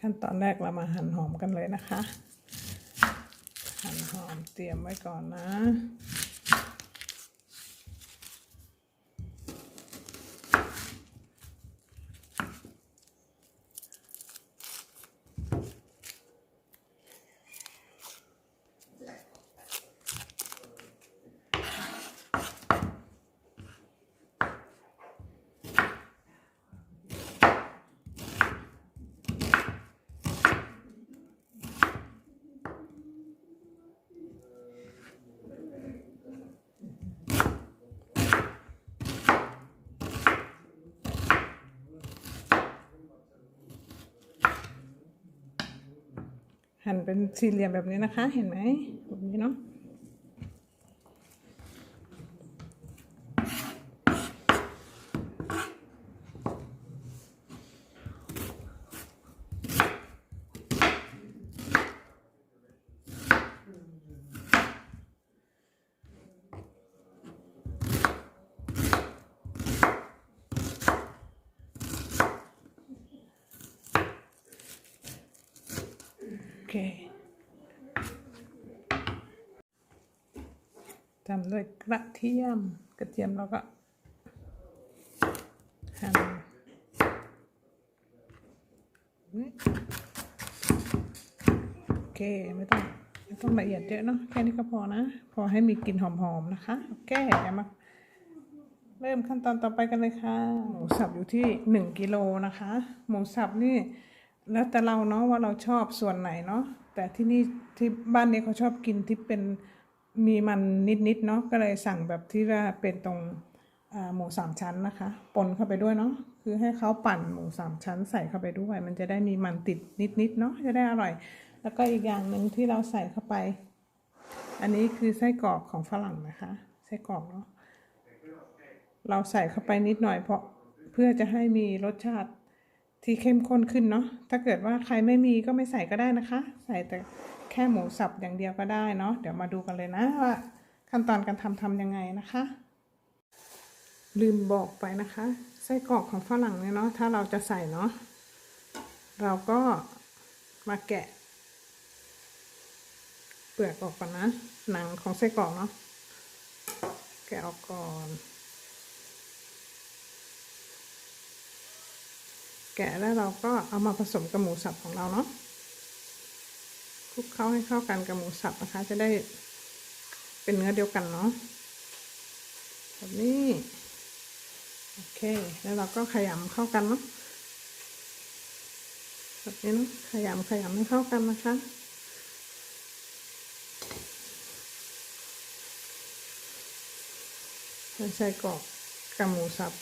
ขั้นตอนแรกเรามาหั่นหอมกันเลยนะคะ หั่นหอมเตรียมไว้ก่อนนะ หั่นเป็นสี่เหลี่ยมแบบนี้นะคะ เห็นไหมแบบนี้เนาะ โอ เคทำด้วยกระเทียม กระเทียมเราก็หั่นโอเค ไม่ต้องไม่ต้องละเอียดเยอะเนาะแค่นี้ก็พอนะ พอให้มีกลิ่นหอมๆนะคะ โอเคเดี๋ยวมาเริ่มขั้นตอนต่อไปกันเลยค่ะ หมูสับอยู่ที่หนึ่งกิโลนะคะ หมูสับนี่ แล้วแต่เราเนาะว่าเราชอบส่วนไหนเนาะแต่ที่นี่ที่บ้านนี้เขาชอบกินที่เป็นมีมันนิดๆเนาะก็เลยสั่งแบบที่ว่าเป็นตรงหมูสามชั้นนะคะปนเข้าไปด้วยเนาะคือให้เขาปั่นหมูสามชั้นใส่เข้าไปด้วย มันจะได้มีมันติดนิดๆเนาะจะได้อร่อย แล้วก็อีกอย่างหนึ่งที่เราใส่เข้าไป อันนี้คือไส้กรอกของฝรั่งนะคะไส้กรอกเนาะเราใส่เข้าไปนิดหน่อยเพราะเพื่อจะให้มีรสชาติ ที่เข้มข้นขึ้นเนาะ ถ้าเกิดว่าใครไม่มีก็ไม่ใส่ก็ได้นะคะ ใส่แต่แค่หมูสับอย่างเดียวก็ได้เนาะ เดี๋ยวมาดูกันเลยนะว่าขั้นตอนการทำทำยังไงนะคะ ลืมบอกไปนะคะ ไส้กรอกของฝรั่งเนี่ยเนาะ ถ้าเราจะใส่เนาะ เราก็มาแกะ เปลือกออกก่อนนะ หนังของไส้กรอกเนาะ แกะออกก่อน แกะแล้วเราก็เอามาผสมกับหมูสับของเราเนาะคลุกเข้าให้เข้ากันกับหมูสับนะคะ จะได้เป็นเนื้อเดียวกันเนาะแบบนี้โอเค แล้วเราก็ขยำเข้ากันเนาะแบบนี้เนาะขยำขยำให้เข้ากันนะคะใส่กรอกกับหมูสับ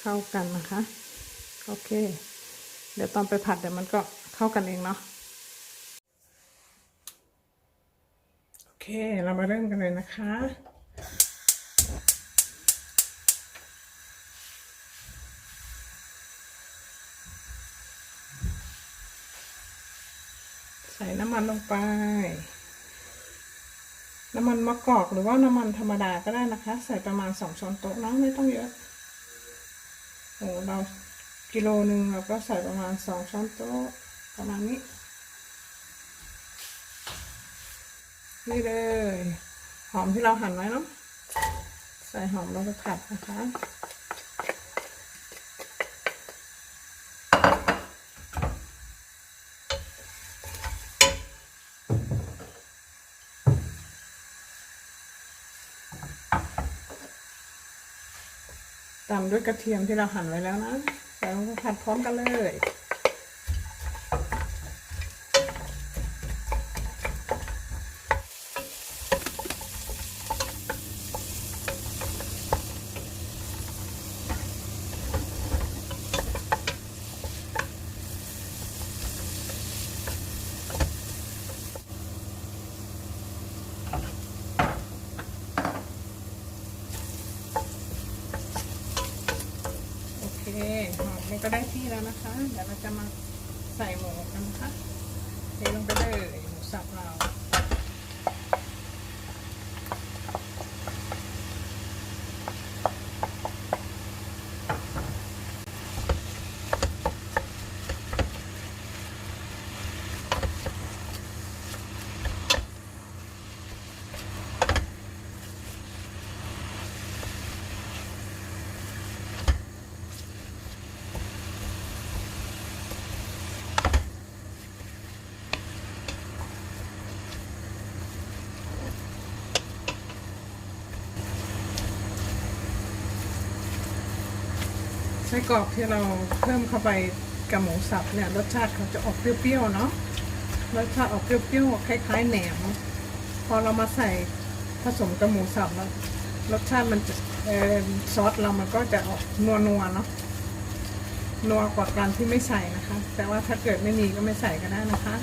เข้ากันนะคะ โอเค เดี๋ยวตอนไปผัดเดี๋ยวมันก็เข้ากันเองเนาะโอเค เรามาเริ่มกันเลยนะคะใส่น้ำมันลงไป น้ำมันมะกอกหรือว่าน้ำมันธรรมดาก็ได้นะคะ ใส่ประมาณสองช้อนโต๊ะนะไม่ต้องเยอะโอ้เรา กิโลหนึ่งเราก็ใส่ประมาณสองช้อนโต๊ะประมาณนี้ นี่เลย หอมที่เราหั่นไว้เนาะใส่หอมลงไปผัดนะคะตามด้วยกระเทียมที่เราหั่นไว้แล้วนะ ใส่ลงไปผัดพร้อมกันเลย โอเคหอมมัน ก็ได้ที่แล้วนะคะ เดี๋ยวเราจะมาใส่หมูกันนะคะเทลงไปเลยหมูสับเรา โไส้กรอกที่เราเพิ่มเข้าไปกับหมูสับเนี่ยรสชาติเขาจะออกเปรี้ยวๆเนาะรสชาติออกเปรี้ยวๆคล้ายๆแหนมพอเรามาใส่ผสมกับหมูสับแล้วรสชาติมันจะซอสเรามันก็จะออกนัวๆเนาะนัวกว่าการที่ไม่ใส่นะคะ แต่ว่าถ้าเกิดไม่มีก็ไม่ใส่ก็ได้นะคะ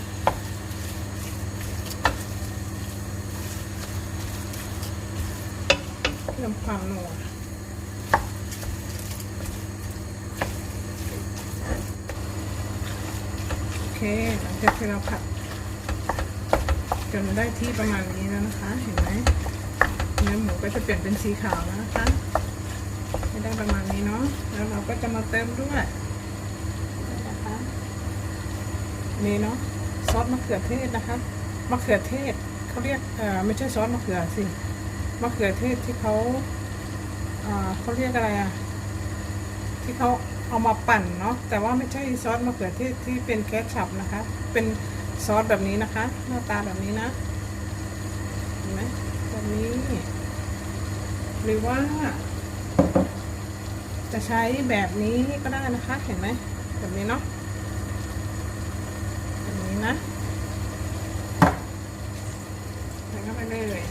เพิ่มความนัว โอ เคหลังจากที่เราผัดจนได้ที่ประมาณนี้แล้วนะคะ เห็นไหมเนื้อหมูก็จะเปลี่ยนเป็นสีขาวแล้วนะคะให้ได้ประมาณนี้เนาะแล้วเราก็จะมาเติมด้วยนะคะนี่เนาะซอสมะเขือเทศนะคะมะเขือเทศเขาเรียกเอ่อไม่ใช่ซอสมะเขือสิมะเขือเทศที่เขาเอ่าเขาเรียกอะไรอะที่เขา เอามาปั่นเนาะแต่ว่าไม่ใช่ซอสมะเขือเทศที่เป็นแคชชัพนะคะ เป็นซอสแบบนี้นะคะ หน้าตาแบบนี้นะเห็นไหมแบบนี้หรือว่า จะใช้แบบนี้ก็ได้นะคะ เห็นไหมแบบนี้เนาะ แบบนี้นะใส่เข้าไปเลย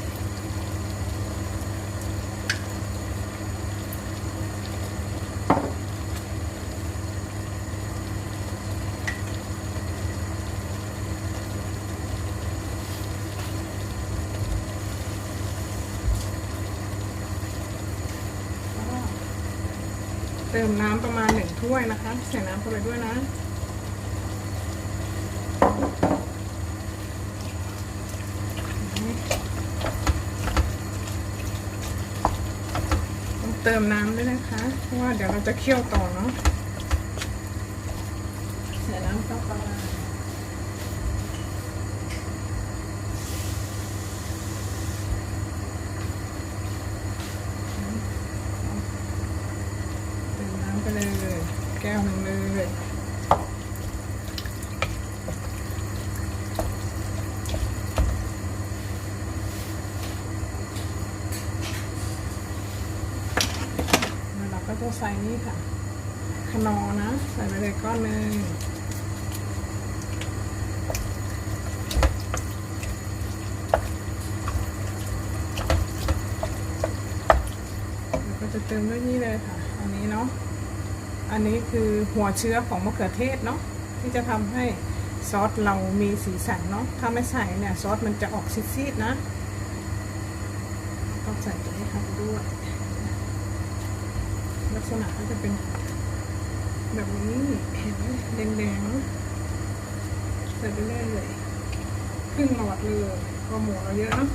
เติมน้ำประมาณหนึ่งถ้วยนะคะ ใส่น้ำเข้าไปด้วยนะต้องเติมน้ำด้วยนะคะ เพราะว่าเดี๋ยวเราจะเคี่ยวต่อเนาะใส่น้ำเข้าไปเติมน้ำไปเลย แก้วหนึ่งเลย แล้วเราก็จะ ใส่นี่ค่ะขนอนะ ใส่ไปเลยก้อนหนึ่งก็จะเติมด้วยนี่เลยค่ะ อันนี้เนาะ อันนี้คือหัวเชื้อของมะเขือเทศเนาะที่จะทำให้ซอสเรามีสีสันเนาะ ถ้าไม่ใส่เนี่ยซอสมันจะออกซีดๆนะ ต้องใส่ตัวนี้ค่ะด้วย ษณะก็จะเป็นแบบนี้เห็นไหมแดงๆเนอะใส่ไปเรื่อยเลยครึ่งหลอดเลยก็หมูเราเยอะเนาะ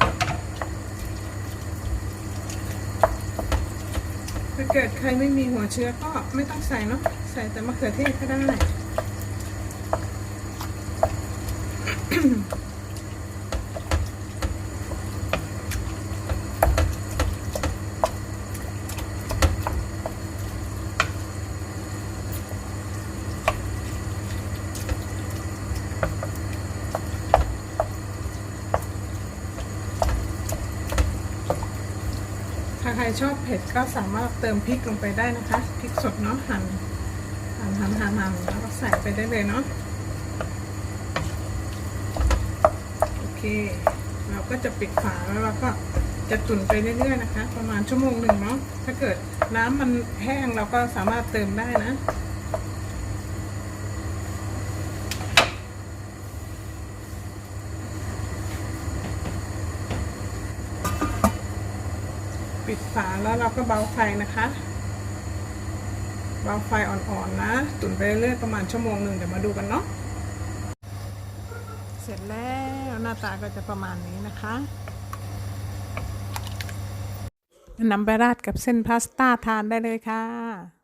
ถ้าเกิดใครไม่มีหัวเชื้อก็ไม่ต้องใส่เนาะใส่แต่มะเขือเทศก็ได้ รชอบเผ็ดก็สามารถเติมพริกลงไปได้นะคะพริกสดเนาะหั่นหั่นหั่นหั่นหั่นแล้วก็ใส่ไปได้เลยเนาะโอเค เราก็จะปิดฝาแล้วเราก็จะตุ๋นไปเรื่อยๆนะคะ ประมาณชั่วโมงหนึ่งเนาะถ้าเกิดน้ำมันแห้งเราก็สามารถเติมได้นะ ปิดฝาแล้วเราก็เบาไฟนะคะ เบาไฟอ่อนๆนะ ตุ๋นไปเรื่อยๆประมาณชั่วโมงหนึ่งเดี๋ยวมาดูกันเนาะ เสร็จแล้วหน้าตาก็จะประมาณนี้นะคะนำไปราดกับเส้นพาสต้าทานได้เลยค่ะ